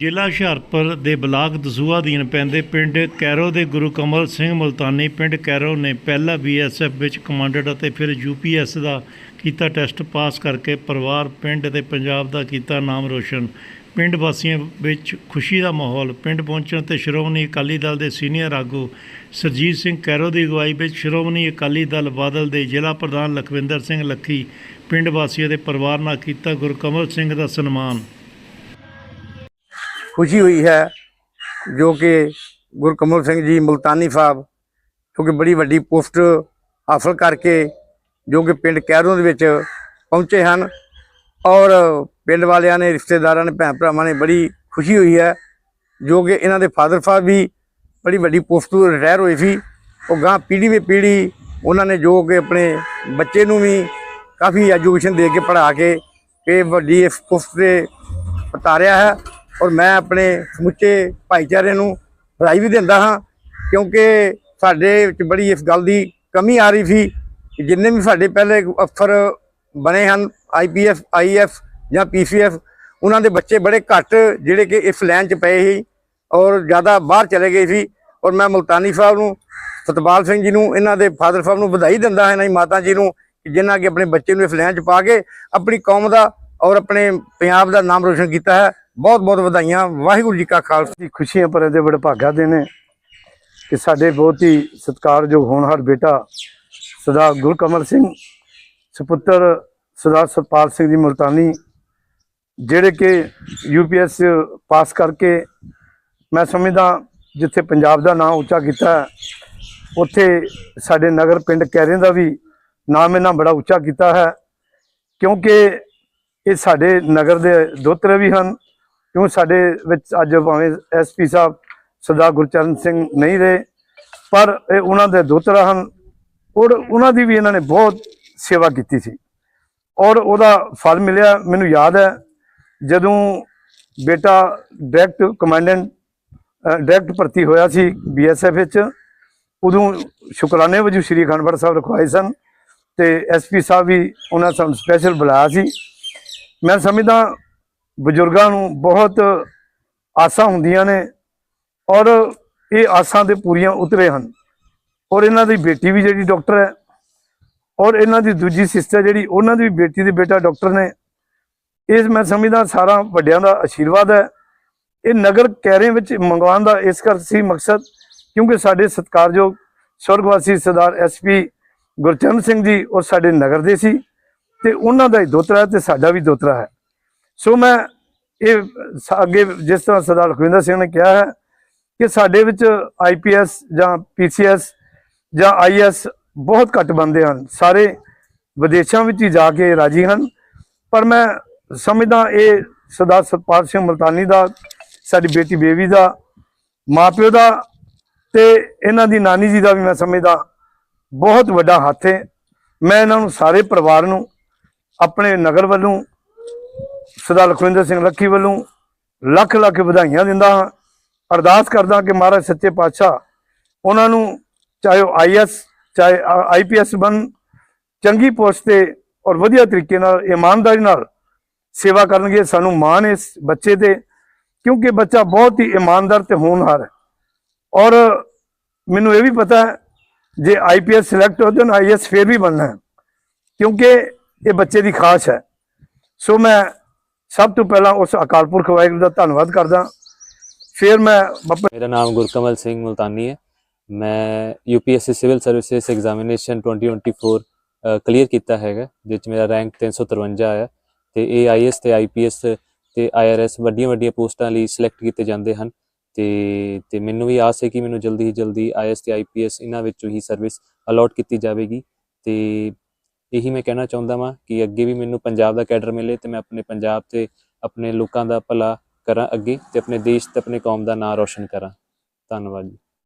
ਜ਼ਿਲ੍ਹਾ ਹੁਸ਼ਿਆਰਪੁਰ ਦੇ ਬਲਾਕ ਦਸੂਹਾ ਅਧੀਨ ਪੈਂਦੇ ਪਿੰਡ ਕੈਰੋ ਦੇ ਗੁਰੂ ਕਮਲ ਸਿੰਘ ਮੁਲਤਾਨੀ, ਪਿੰਡ ਕੈਰੋ ਨੇ ਪਹਿਲਾ ਬੀਐਸਐਫ ਵਿੱਚ ਕਮਾਂਡਰ ਅਤੇ ਫਿਰ ਯੂਪੀਐਸ ਦਾ ਕੀਤਾ ਟੈਸਟ ਪਾਸ ਕਰਕੇ ਪਰਿਵਾਰ, ਪਿੰਡ ਅਤੇ ਪੰਜਾਬ ਦਾ ਕੀਤਾ ਨਾਮ ਰੋਸ਼ਨ। ਪਿੰਡ ਵਾਸੀਆਂ ਵਿੱਚ ਖੁਸ਼ੀ ਦਾ ਮਾਹੌਲ, ਪਿੰਡ ਪਹੁੰਚਣ ਤੇ ਸ਼੍ਰੋਮਣੀ ਅਕਾਲੀ ਦਲ ਦੇ ਸੀਨੀਅਰ ਆਗੂ ਸਰਜੀਤ ਸਿੰਘ ਕੈਰੋ ਦੀ ਅਗਵਾਈ ਵਿੱਚ ਸ਼੍ਰੋਮਣੀ ਅਕਾਲੀ ਦਲ ਬਾਦਲ ਦੇ ਜ਼ਿਲ੍ਹਾ ਪ੍ਰਧਾਨ ਲਖਵਿੰਦਰ ਸਿੰਘ ਲੱਖੀ, ਪਿੰਡ ਵਾਸੀਆਂ ਦੇ ਪਰਿਵਾਰ ਨਾਲ ਕੀਤਾ ਗੁਰਕਮਲ ਸਿੰਘ ਦਾ ਸਨਮਾਨ। ਖੁਸ਼ੀ ਹੋਈ ਹੈ ਜੋ ਕਿ ਗੁਰਕਮਲ ਸਿੰਘ ਜੀ, ਮੁਲਤਾਨੀ ਸਾਹਿਬ ਕਿਉਂਕਿ ਬੜੀ ਵੱਡੀ ਪੋਸਟ ਹਾਸਲ ਕਰਕੇ ਜੋ ਕਿ ਪਿੰਡ ਕੈਰੋਂ ਦੇ ਵਿੱਚ ਪਹੁੰਚੇ ਹਨ ਔਰ ਪਿੰਡ ਵਾਲਿਆਂ ਨੇ, ਰਿਸ਼ਤੇਦਾਰਾਂ ਨੇ, ਭੈਣ ਭਰਾਵਾਂ ਨੇ ਬੜੀ ਖੁਸ਼ੀ ਹੋਈ ਹੈ ਜੋ ਕਿ ਇਹਨਾਂ ਦੇ ਫਾਦਰ ਸਾਹਿਬ ਵੀ ਬੜੀ ਵੱਡੀ ਪੋਸਟ ਤੋਂ ਰਿਟਾਇਰ ਹੋਏ ਸੀ। ਉਹ ਗਾਂ ਪੀੜ੍ਹੀ ਵੀ ਪੀੜ੍ਹੀ ਉਹਨਾਂ ਨੇ ਜੋ ਕਿ ਆਪਣੇ ਬੱਚੇ ਨੂੰ ਵੀ ਕਾਫੀ ਐਜੂਕੇਸ਼ਨ ਦੇ ਕੇ ਪੜ੍ਹਾ ਕੇ ਇਹ ਵੱਡੀ ਇਸ ਪੋਸਟ ਤੇ ਉਤਾਰਿਆ ਹੈ। ਔਰ ਮੈਂ ਆਪਣੇ ਸਮੁੱਚੇ ਭਾਈਚਾਰੇ ਨੂੰ ਵਧਾਈ ਵੀ ਦਿੰਦਾ ਹਾਂ, ਕਿਉਂਕਿ ਸਾਡੇ ਵਿੱਚ ਬੜੀ ਇਸ ਗੱਲ ਦੀ ਕਮੀ ਆ ਰਹੀ ਸੀ ਕਿ ਜਿੰਨੇ ਵੀ ਸਾਡੇ ਪਹਿਲੇ ਅਫਸਰ ਬਣੇ ਹਨ ਆਈਪੀਐਫ ਆਈਐਫ ਜਾਂ ਪੀਸੀਐਫ ਉਹਨਾਂ ਦੇ ਬੱਚੇ ਬੜੇ ਘੱਟ ਜਿਹੜੇ ਕਿ ਇਸ ਲਾਈਨ 'ਚ ਪਏ ਸੀ ਔਰ ਜ਼ਿਆਦਾ ਬਾਹਰ ਚਲੇ ਗਏ ਸੀ। ਔਰ ਮੈਂ ਮੁਲਤਾਨੀ ਸਾਹਿਬ ਨੂੰ, ਸਤਪਾਲ ਸਿੰਘ ਜੀ ਨੂੰ, ਇਹਨਾਂ ਦੇ ਫਾਦਰ ਸਾਹਿਬ ਨੂੰ ਵਧਾਈ ਦਿੰਦਾ ਹਾਂ, ਇਹਨਾਂ ਦੀ ਮਾਤਾ ਜੀ ਨੂੰ ਕਿ ਜਿਨ੍ਹਾਂ ਕਿ ਆਪਣੇ ਬੱਚੇ ਨੂੰ ਇਸ ਲਾਈਨ 'ਚ ਪਾ ਕੇ ਆਪਣੀ ਕੌਮ ਦਾ ਔਰ ਆਪਣੇ ਪੰਜਾਬ ਦਾ ਨਾਮ ਰੋਸ਼ਨ ਕੀਤਾ ਹੈ। ਬਹੁਤ ਬਹੁਤ ਵਧਾਈਆਂ। ਵਾਹਿਗੁਰੂ ਜੀ ਕਾ ਖਾਲਸਾ। ਦੀ ਖੁਸ਼ੀਆਂ ਭਰੇ ਦੇ ਵਡਭਾਗਾ ਦੇ ਨੇ ਕਿ ਸਾਡੇ ਬਹੁਤ ਹੀ ਸਤਿਕਾਰਯੋਗ ਹੋਣਹਾਰ ਬੇਟਾ ਸਰਦਾਰ ਗੁਰਕਮਲ ਸਿੰਘ, ਸੁਪੁੱਤਰ ਸਰਦਾਰ ਸਤਪਾਲ ਸਿੰਘ ਜੀ ਮੁਲਤਾਨੀ, ਜਿਹੜੇ ਕਿ ਯੂਪੀਐਸ ਪਾਸ ਕਰਕੇ ਮੈਂ ਸਮਝਦਾ ਜਿੱਥੇ ਪੰਜਾਬ ਦਾ ਨਾਮ ਉੱਚਾ ਕੀਤਾ ਉੱਥੇ ਸਾਡੇ ਨਗਰ ਪਿੰਡ ਕੈਰੇ ਦਾ ਵੀ ਨਾਮ ਇਹਨਾਂ ਬੜਾ ਉੱਚਾ ਕੀਤਾ ਹੈ, ਕਿਉਂਕਿ ਇਹ ਸਾਡੇ ਨਗਰ ਦੇ ਦੋਤਰੇ ਵੀ ਹਨ। ਕਿਉਂ ਸਾਡੇ ਵਿੱਚ ਅੱਜ ਭਾਵੇਂ ਐਸਪੀ ਸਾਹਿਬ ਸਰਦਾਰ ਗੁਰਚਰਨ ਸਿੰਘ ਨਹੀਂ ਰਹੇ, ਪਰ ਇਹ ਉਹਨਾਂ ਦੇ ਦੋਤਰਾ ਹਨ ਔਰ ਉਹਨਾਂ ਦੀ ਵੀ ਇਹਨਾਂ ਨੇ ਬਹੁਤ ਸੇਵਾ ਕੀਤੀ ਸੀ। ਔਰ ਉਹਦਾ ਫਲ ਮਿਲਿਆ, ਮੈਨੂੰ ਯਾਦ ਹੈ, ਜਦੋਂ ਬੇਟਾ ਡਾਇਰੈਕਟ ਕਮਾਂਡੈਂਟ ਡਾਇਰੈਕਟ ਭਰਤੀ ਹੋਇਆ ਸੀ ਬੀਐਸਐਫ ਵਿੱਚ, ਉਦੋਂ ਸ਼ੁਕਰਾਨੇ ਵਜੋਂ ਸ਼੍ਰੀ ਅਖੰਡਪੁਰ ਸਾਹਿਬ ਰਖਵਾਏ ਸਨ ਤੇ ਐਸਪੀ ਸਾਹਿਬ ਵੀ ਉਹਨਾਂ ਸਾਨੂੰ ਸਪੈਸ਼ਲ ਬੁਲਾਇਆ ਸੀ। ਮੈਂ ਸਮਝਦਾ ਬਜ਼ੁਰਗਾਂ ਨੂੰ ਬਹੁਤ ਆਸਾਂ ਹੁੰਦੀਆਂ ਨੇ ਔਰ ਇਹ ਆਸਾਂ ਦੇ ਪੂਰੀਆਂ ਉਤਰੇ ਹਨ। ਔਰ ਇਹਨਾਂ ਦੀ ਬੇਟੀ ਵੀ ਜਿਹੜੀ ਡਾਕਟਰ ਹੈ, ਔਰ ਇਹਨਾਂ ਦੀ ਦੂਜੀ ਸਿਸਟਰ ਜਿਹੜੀ, ਉਹਨਾਂ ਦੀ ਵੀ ਬੇਟੀ ਦੇ ਬੇਟਾ ਡਾਕਟਰ ਨੇ। ਇਸ ਮੈਂ ਸਮਝਦਾ ਸਾਰਾ ਵੱਡਿਆਂ ਦਾ ਆਸ਼ੀਰਵਾਦ ਹੈ। ਇਹ ਨਗਰ ਕੈਰੇ ਵਿੱਚ ਮੰਗਵਾਉਣ ਦਾ ਇਸ ਕਰ ਸੀ ਮਕਸਦ, ਕਿਉਂਕਿ ਸਾਡੇ ਸਤਿਕਾਰਯੋਗ ਸਵਰਗਵਾਸੀ ਸਰਦਾਰ ਐਸਪੀ ਗੁਰਚਰਨ ਸਿੰਘ ਜੀ ਔਰ ਸਾਡੇ ਨਗਰ ਦੇ ਸੀ ਤੇ ਉਹਨਾਂ ਦਾ ਹੀ ਦੋਤਰਾ ਹੈ ਤੇ ਸਾਡਾ ਵੀ ਦੋਤਰਾ ਹੈ। ਸੋ ਮੈਂ ਇਹ ਸ- ਅੱਗੇ ਜਿਸ ਤਰ੍ਹਾਂ ਸਰਦਾਰ ਲਖਵਿੰਦਰ ਸਿੰਘ ਨੇ ਕਿਹਾ ਹੈ ਕਿ ਸਾਡੇ ਵਿੱਚ ਆਈਪੀਐਸ ਜਾਂ ਪੀਸੀਐਸ ਜਾਂ ਆਈਐਸ ਬਹੁਤ ਘੱਟ ਬੰਦੇ ਹਨ। ਸਾਰੇ ਵਿਦੇਸ਼ਾਂ ਵਿੱਚ ਹੀ ਜਾ ਕੇ ਰਾਜੀ ਹਨ। ਪਰ ਮੈਂ ਸਮਝਦਾ ਇਹ ਸਰਦਾਰ ਸਤਪਾਲ ਸਿੰਘ ਮਲਤਾਨੀ ਦਾ, ਸਾਡੀ ਬੇਟੀ ਬੇਬੀ ਦਾ, ਮਾਪਿਓ ਦਾ ਤੇ ਇਹਨਾਂ ਦੀ ਨਾਨੀ ਜੀ ਦਾ ਵੀ ਮੈਂ ਸਮਝਦਾ ਬਹੁਤ ਵੱਡਾ ਹੱਥ ਹੈ। ਮੈਂ ਇਹਨਾਂ ਨੂੰ ਸਾਰੇ ਪਰਿਵਾਰ ਨੂੰ, ਆਪਣੇ ਨਗਰ ਵੱਲੋਂ ਸਰਦਾਰ ਲਖਵਿੰਦਰ ਸਿੰਘ ਲੱਖੀ ਵੱਲੋਂ ਲੱਖ ਲੱਖ ਵਧਾਈਆਂ ਦਿੰਦਾ ਹਾਂ। ਅਰਦਾਸ ਕਰਦਾ ਕਿ ਮਹਾਰਾਜ ਸੱਚੇ ਪਾਤਸ਼ਾਹ ਉਹਨਾਂ ਨੂੰ ਚਾਹੇ ਉਹ ਆਈਐਸ ਚਾਹੇ ਆਈਪੀਐਸ ਬਣ, ਚੰਗੀ ਪੋਸਟ ਤੇ ਔਰ ਵਧੀਆ ਤਰੀਕੇ ਨਾਲ, ਇਮਾਨਦਾਰੀ ਨਾਲ ਸੇਵਾ ਕਰਨਗੇ। ਸਾਨੂੰ ਮਾਣ ਇਸ ਬੱਚੇ ਤੇ, ਕਿਉਂਕਿ ਬੱਚਾ ਬਹੁਤ ਹੀ ਇਮਾਨਦਾਰ ਤੇ ਹੋਣਹਾਰ ਹੈ। ਔਰ ਮੈਨੂੰ ਇਹ ਵੀ ਪਤਾ ਹੈ, ਜੇ ਆਈਪੀਐਸ ਸਿਲੈਕਟ ਹੋ ਜਾਣ ਆਈਐਸ ਫੇਰ ਵੀ ਬਣਨਾ ਹੈ, ਕਿਉਂਕਿ ਇਹ ਬੱਚੇ ਦੀ ਖਾਸ ਹੈ। ਸੋ ਮੈਂ ਸਭ ਤੋਂ ਪਹਿਲਾਂ ਉਸ ਅਕਾਲ ਪੁਰਖ ਵਾਹਿਗੁਰੂ ਦਾ ਧੰਨਵਾਦ ਕਰਦਾ। ਫਿਰ ਮੈਂ ਮੇਰਾ ਨਾਮ ਗੁਰਕਮਲ ਸਿੰਘ ਮੁਲਤਾਨੀ ਹੈ। ਮੈਂ UPSC civil services examination 2024 clear ਕੀਤਾ ਹੈਗਾ ਜਿਸ ਮੇਰਾ ਰੈਂਕ 353 ਆਇਆ ਤੇ ਇਹ ਆਈਐਸ ਤੇ ਆਈਪੀਐਸ ਤੇ ਆਈਆਰਐਸ ਵੱਡੀਆਂ ਵੱਡੀਆਂ ਪੋਸਟਾਂ ਲਈ ਸਿਲੈਕਟ ਕੀਤੇ ਜਾਂਦੇ ਹਨ ਤੇ ਤੇ ਮੈਨੂੰ ਵੀ ਆਸ ਹੈ ਕਿ ਮੈਨੂੰ ਜਲਦੀ ਹੀ ਜਲਦੀ ਆਈਐਸ ਤੇ ਆਈਪੀਐਸ ਇਹਨਾਂ ਵਿੱਚੋਂ ਹੀ ਸਰਵਿਸ ਅਲੋਟ ਕੀਤੀ ਜਾਵੇਗੀ ਤੇ ਇਹੀ ਮੈਂ ਕਹਿਣਾ ਚਾਹੁੰਦਾ ਵਾਂ ਕਿ ਅੱਗੇ ਵੀ ਮੈਨੂੰ ਪੰਜਾਬ ਦਾ ਕੈਡਰ ਮਿਲੇ ਤੇ ਮੈਂ ਆਪਣੇ ਪੰਜਾਬ ਤੇ ਆਪਣੇ ਲੋਕਾਂ ਦਾ ਭਲਾ ਕਰਾਂ ਅੱਗੇ ਤੇ ਆਪਣੇ ਦੇਸ਼ ਤੇ ਆਪਣੇ ਕੌਮ ਦਾ ਨਾਂ ਰੋਸ਼ਨ ਕਰਾਂ। ਧੰਨਵਾਦ ਜੀ।